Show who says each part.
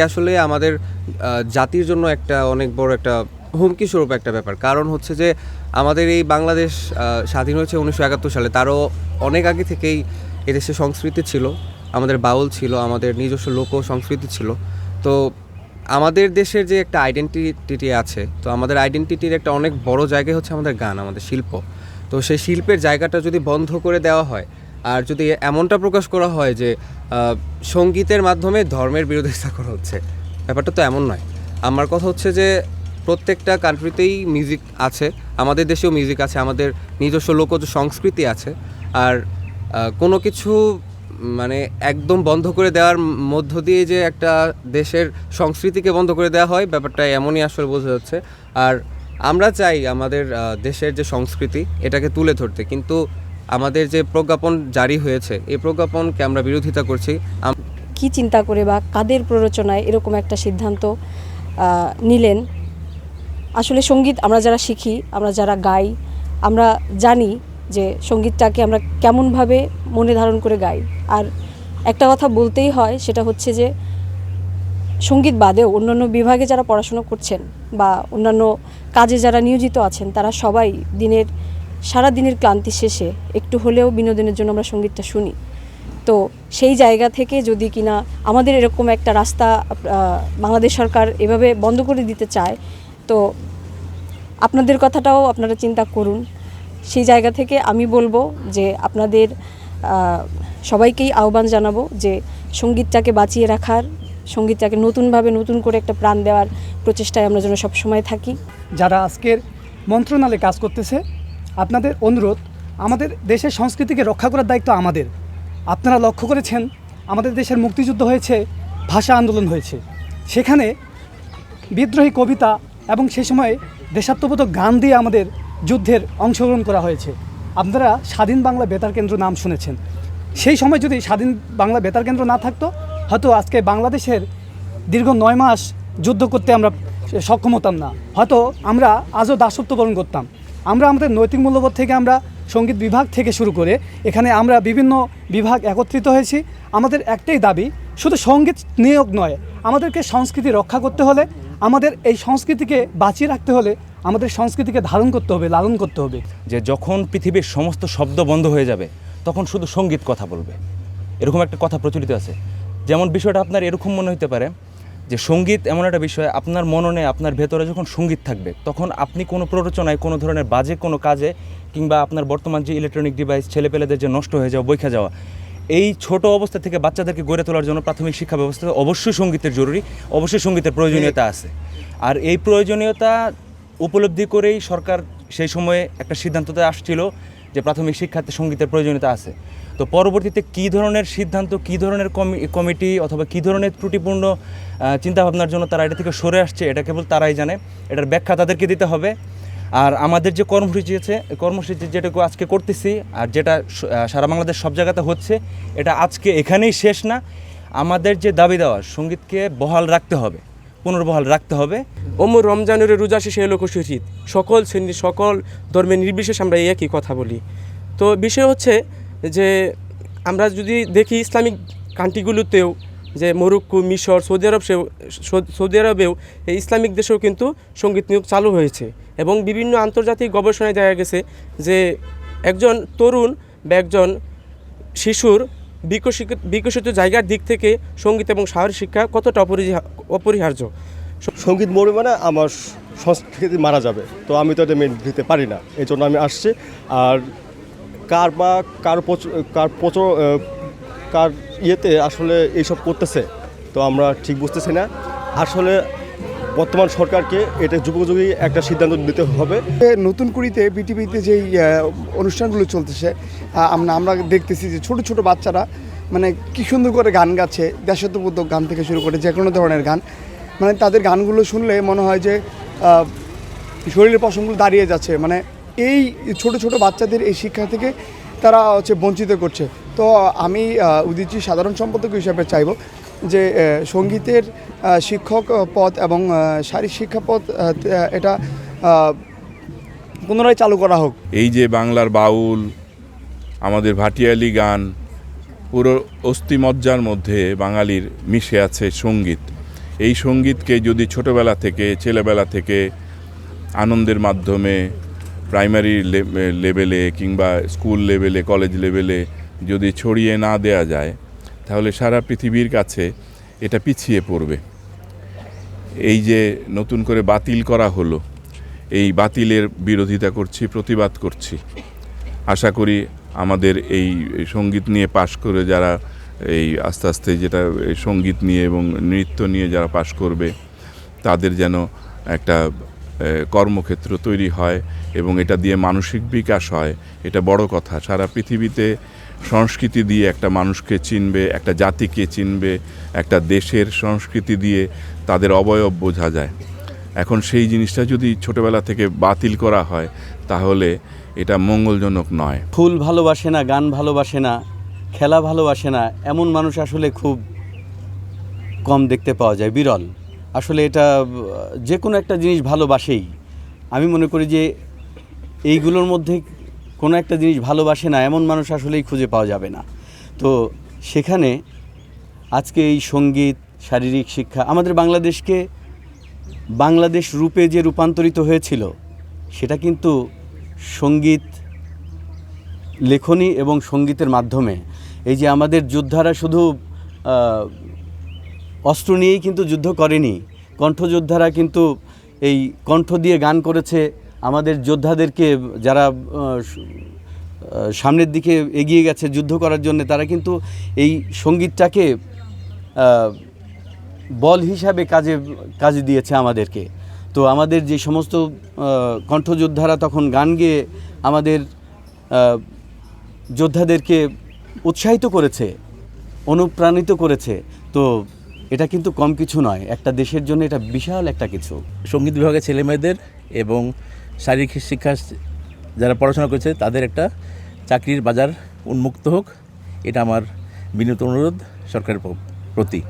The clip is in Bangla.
Speaker 1: আসলে আমাদের জাতির জন্য একটা অনেক বড় একটা হুমকি স্বরূপ একটা ব্যাপার। কারণ হচ্ছে যে, আমাদের এই বাংলাদেশ স্বাধীন হয়েছে উনিশশো একাত্তর সালে। তারও অনেক আগে থেকেই এদেশে সংস্কৃতি ছিল। আমাদের বাউল ছিল, আমাদের নিজস্ব লোক সংস্কৃতি ছিল। তো আমাদের দেশের যে একটা আইডেন্টিটি আছে, তো আমাদের আইডেন্টিটির একটা অনেক বড় জায়গা হচ্ছে আমাদের গান, আমাদের শিল্প। তো সেই শিল্পের জায়গাটা যদি বন্ধ করে দেওয়া হয়, আর যদি এমনটা প্রকাশ করা হয় যে সঙ্গীতের মাধ্যমে ধর্মের বিরোধিতা করা হচ্ছে। ব্যাপারটা তো এমন নয়। আমার কথা হচ্ছে যে, প্রত্যেকটা কান্ট্রিতেই মিউজিক আছে, আমাদের দেশেও মিউজিক আছে, আমাদের নিজস্ব লোকজ সংস্কৃতি আছে, আর কোনো কিছু মানে একদম বন্ধ করে দেওয়ার মধ্য দিয়ে যে একটা দেশের সংস্কৃতিকে বন্ধ করে দেওয়া হয়, ব্যাপারটা এমনই আসলে বোঝা যাচ্ছে। আর আমরা চাই আমাদের দেশের যে সংস্কৃতি, এটাকে তুলে ধরতে। কিন্তু আমাদের যে প্রজ্ঞাপন জারি হয়েছে, এই প্রজ্ঞাপনকে আমরা বিরোধিতা করছি।
Speaker 2: কি চিন্তা করে বা কাদের প্ররোচনায় এরকম একটা সিদ্ধান্ত নিলেন? আসলে সংগীত আমরা যারা শিখি, আমরা যারা গাই, আমরা জানি যে সঙ্গীতটাকে আমরা কেমনভাবে মনে ধারণ করে গাই। আর একটা কথা বলতেই হয়, সেটা হচ্ছে যে সংগীত বাদেও অন্যান্য বিভাগে যারা পড়াশোনা করছেন বা অন্যান্য কাজে যারা নিয়োজিত আছেন, তারা সবাই দিনের সারা দিনের ক্লান্তি শেষে একটু হলেও বিনোদনের জন্য আমরা সঙ্গীতটা শুনি। তো সেই জায়গা থেকে যদি কিনা আমাদের এরকম একটা রাস্তা বাংলাদেশ সরকার এভাবে বন্ধ করে দিতে চায়, তো আপনাদের কথাটাও আপনারা চিন্তা করুন। সেই জায়গা থেকে আমি বলব যে আপনাদের সবাইকেই আহ্বান জানাব যে সঙ্গীতটাকে বাঁচিয়ে রাখার, সঙ্গীতটাকে নতুনভাবে নতুন করে একটা প্রাণ দেওয়ার প্রচেষ্টায় আমরা যেন সবসময় থাকি।
Speaker 3: যারা আজকের মন্ত্রণালয়ে কাজ করতেছে আপনাদের অনুরোধ, আমাদের দেশের সংস্কৃতিকে রক্ষা করার দায়িত্ব আমাদের। আপনারা লক্ষ্য করেছেন, আমাদের দেশের মুক্তিযুদ্ধ হয়েছে, ভাষা আন্দোলন হয়েছে। সেখানে বিদ্রোহী কবিতা এবং সেই সময়ে দেশাত্মবোধক গান দিয়ে আমাদের যুদ্ধের অংশগ্রহণ করা হয়েছে। আপনারা স্বাধীন বাংলা বেতার কেন্দ্র নাম শুনেছেন। সেই সময় যদি স্বাধীন বাংলা বেতার কেন্দ্র না থাকতো, হয়তো আজকে বাংলাদেশের দীর্ঘ নয় মাস যুদ্ধ করতে আমরা সক্ষম হতাম না। হয়তো আমরা আজও দাসত্ব বরণ করতাম। আমরা আমাদের নৈতিক মূল্যবোধ থেকে আমরা সংগীত বিভাগ থেকে শুরু করে এখানে আমরা বিভিন্ন বিভাগ একত্রিত হয়েছি। আমাদের একটাই দাবি, শুধু সংগীত নিয়োগ নয়, আমাদেরকে সংস্কৃতি রক্ষা করতে হলে, আমাদের এই সংস্কৃতিকে বাঁচিয়ে রাখতে হলে আমাদের সংস্কৃতিকে ধারণ করতে হবে, লালন করতে হবে।
Speaker 4: যে যখন পৃথিবীর সমস্ত শব্দ বন্ধ হয়ে যাবে, তখন শুধু সংগীত কথা বলবে। এরকম একটা কথা প্রচলিত আছে। যেমন বিষয়টা আপনার এরকম মনে হতে পারে যে সংগীত এমন একটা বিষয়, আপনার মননে, আপনার ভেতরে যখন সংগীত থাকবে, তখন আপনি কোনো প্ররোচনায়, কোনো ধরনের বাজে কোনো কাজে কিংবা আপনার বর্তমান যে ইলেকট্রনিক ডিভাইস ছেলেপেলেদের যে নষ্ট হয়ে যাওয়া বৈখা যাওয়া, এই ছোট অবস্থা থেকে বাচ্চাদেরকে গড়ে তোলার জন্য প্রাথমিক শিক্ষা ব্যবস্থাতে অবশ্যই সঙ্গীতের জরুরি, অবশ্যই সঙ্গীতের প্রয়োজনীয়তা আছে। আর এই প্রয়োজনীয়তা উপলব্ধি করেই সরকার সেই সময়ে একটা সিদ্ধান্ততে আসছিল যে প্রাথমিক শিক্ষাতে সঙ্গীতের প্রয়োজনীয়তা আছে। তো পরবর্তীতে কী ধরনের সিদ্ধান্ত, কী ধরনের কমি- কমিটি অথবা কী ধরনের ত্রুটিপূর্ণ চিন্তাভাবনার জন্য তারা এটা থেকে সরে আসছে, এটা কেবল তারাই জানে। এটার ব্যাখ্যা তাদেরকে দিতে হবে। আর আমাদের যে কর্মসূচি আছে কর্মসূচি যেটুকু আজকে করতেছি আর যেটা সারা বাংলাদেশ সব জায়গাতে হচ্ছে, এটা আজকে এখানেই শেষ না। আমাদের যে দাবি দেওয়া, সঙ্গীতকে বহাল রাখতে হবে। পুনর্বহাল রাখতে হবে।
Speaker 5: অমর রমজানের রোজা শেষে এলো শহীদ সকল শ্রেণি সকল ধর্মের নির্বিশেষ আমরা এই একই কথা বলি। তো বিষয় হচ্ছে যে, আমরা যদি দেখি ইসলামিক কান্ট্রিগুলোতেও যে মরক্কো, মিশর, সৌদি আরব সৌদি আরবেও এই ইসলামিক দেশেও কিন্তু সংগীত নিয়োগ চালু হয়েছে এবং বিভিন্ন আন্তর্জাতিক গবেষণায় দেখা গেছে যে, একজন তরুণ বা একজন শিশুর বিকশিত বিকশিত জায়গার দিক থেকে সংগীত এবং শারীরিক শিক্ষা কতটা অপরিহা- অপরিহার্য?
Speaker 6: সংগীত মরবে মানে আমার সংস্কৃতি মারা যাবে। তো আমি তো এটা মেনে দিতে পারি না। এই জন্য আমি আসছি। আর কার বা কার কার প্রচুর কার ইয়েতে আসলে এইসব করতেছে, তো আমরা ঠিক বুঝতেছি না। আসলে বর্তমান সরকারকে এটা যুগোযুগী একটা সিদ্ধান্ত নিতে হবে।
Speaker 7: নতুন কুড়িতে বিটিভিতে যেই অনুষ্ঠানগুলো চলতেছে আমরা আমরা দেখতেছি যে ছোট ছোট বাচ্চারা মানে কি সুন্দর করে গান গাচ্ছে, দেশাত্মবোধক গান থেকে শুরু করে যে কোনো ধরনের গান। মানে তাদের গানগুলো শুনলে মনে হয় যে শরীরের পশমগুলো দাঁড়িয়ে যাচ্ছে। মানে এই ছোট ছোট বাচ্চাদের এই শিক্ষা থেকে তারা হচ্ছে বঞ্চিত করছে। তো আমি উদিচি সাধারণ সম্পাদক হিসাবে চাইব যে সঙ্গীতের শিক্ষক পদ এবং শারীরিক শিক্ষা পদ এটা পুনরায় চালু করা হোক।
Speaker 8: এই যে বাংলার বাউল, আমাদের ভাটিয়ালি গান, পুরো অস্থিমজ্জার মধ্যে বাঙালির মিশে আছে সংগীত। এই সঙ্গীতকে যদি ছোটবেলা থেকে, ছেলেবেলা থেকে আনন্দের মাধ্যমে প্রাইমারি লেভেলে কিংবা স্কুল লেভেলে, কলেজ লেভেলে যদি ছড়িয়ে না দেয়া যায় তাহলে সারা পৃথিবীর কাছে এটা পিছিয়ে পড়বে। এই যে নতুন করে বাতিল করা হলো, এই বাতিলের বিরোধিতা করছি, প্রতিবাদ করছি। আশা করি আমাদের এই সংগীত নিয়ে পাশ করে যারা এই আস্তে আস্তে যেটা সংগীত নিয়ে এবং নৃত্য নিয়ে যারা পাশ করবে, তাদের যেন একটা কর্মক্ষেত্র তৈরি হয় এবং এটা দিয়ে মানসিক বিকাশ হয়, এটা বড় কথা। সারা পৃথিবীতে সংস্কৃতি দিয়ে একটা মানুষকে চিনবে, একটা জাতিকে চিনবে, একটা দেশের সংস্কৃতি দিয়ে তাদের অবয়ব বোঝা যায়। এখন সেই জিনিসটা যদি ছোটবেলা থেকে বাতিল করা হয়, তাহলে এটা মঙ্গলজনক নয়।
Speaker 9: ফুল ভালোবাসে না, গান ভালোবাসে না, খেলা ভালোবাসে না, এমন মানুষ আসলে খুব কম দেখতে পাওয়া যায়। বিরল। আসলে এটা, যে কোনো একটা জিনিস ভালোবাসেই। আমি মনে করি যে এইগুলোর মধ্যে কোনো একটা জিনিস ভালোবাসে না, এমন মানুষ আসলেই খুঁজে পাওয়া যাবে না। তো সেখানে আজকে এই সংগীত, শারীরিক শিক্ষা, আমাদের বাংলাদেশকে বাংলাদেশ রূপে যে রূপান্তরিত হয়েছিল, সেটা কিন্তু সংগীত লেখনী এবং সঙ্গীতের মাধ্যমে। এই যে আমাদের যোদ্ধারা শুধু অস্ত্র নিয়েই কিন্তু যুদ্ধ করেনি, কণ্ঠযোদ্ধারা কিন্তু এই কণ্ঠ দিয়ে গান করেছে আমাদের যোদ্ধাদেরকে যারা সামনের দিকে এগিয়ে গেছে যুদ্ধ করার জন্য, তারা কিন্তু এই সঙ্গীতটাকে বল হিসাবে কাজে কাজে দিয়েছে আমাদেরকে। তো আমাদের যে সমস্ত কণ্ঠযোদ্ধারা তখন গান গেয়ে আমাদের যোদ্ধাদেরকে উৎসাহিত করেছে, অনুপ্রাণিত করেছে। তো এটা কিন্তু কম কিছু নয়, একটা দেশের জন্য এটা বিশাল একটা কিছু।
Speaker 10: সংগীত বিভাগের ছেলেমেয়েদের এবং শারীরিক শিক্ষা যারা পড়াশোনা করেছে, তাদের একটা চাকরির বাজার উন্মুক্ত হোক। এটা আমার বিনীত অনুরোধ সরকারের প্রতি।